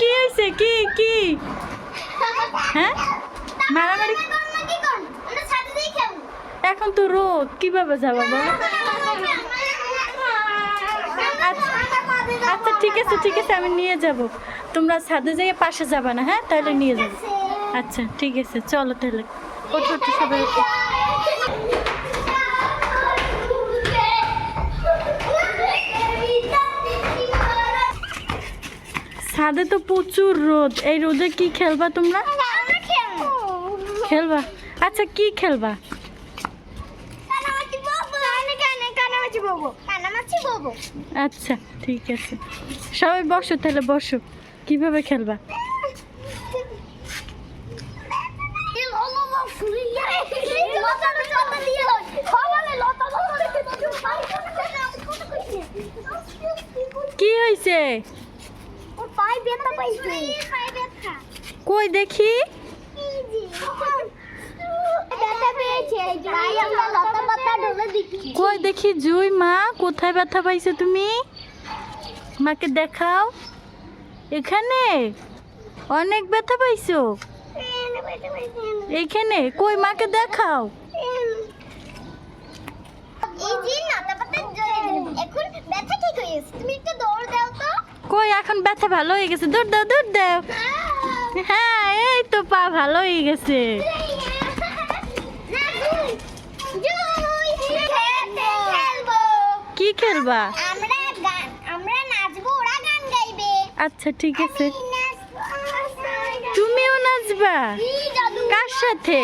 কি হয়েছে? কি কি? হ্যাঁ? মারামারি? এখন তো রোদ, কীভাবে যাব আচ্ছা আচ্ছা ঠিক আছে ঠিক আছে, আমি নিয়ে যাব। তোমরা ছাদে যেয়ে পাশে যাবে না হ্যাঁ? তাহলে নিয়ে যাব। আচ্ছা ঠিক আছে, চলো তাহলে। ওঠো ওঠো, সবাই ছাদে তো প্রচুর রোদ। এই রোদে কি খেলবা তোমরা? খেলবা। আচ্ছা কি খেলবা? আচ্ছা ঠিক আছে। সবাই বসো, তাহলে বসো। কীভাবে খেলবা? কি হয়েছে কই দেখি? কই দেখি জুই মা কোথায় ব্যথা পাইছো তুমি? মাকে দেখাও। এখানে? অনেক ব্যথা পাইছো? এখানে কই মাকে দেখাও এই যে নাতা পাতা এখন ব্যথা ঠিক হয়ে গেছে তুমি একটু দৌড় দাও তো কই এখন ব্যথা ভালো হয়ে গেছে। দৌড় দাও দৌড় দাও। হ্যাঁ এই তো পা ভালো হয়ে গেছে। কি খেলবা? আচ্ছা ঠিক আছে। তুমিও নাচবা। কার সাথে?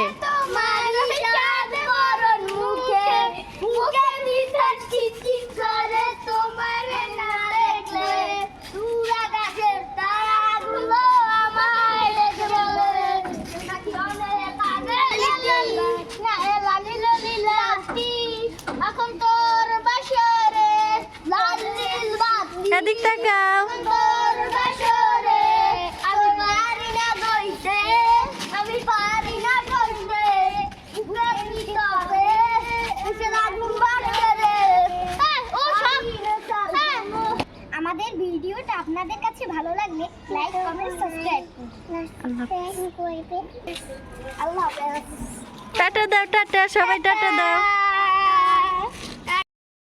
সব হ্যাঁ। আমাদের ভিডিওটা আপনাদের কাছে ভালো লাগলে লাইক কমেন্ট সাবস্ক্রাইব করুন আল্লাহ টাটা দাও টাটা সবাই টাটা দাও।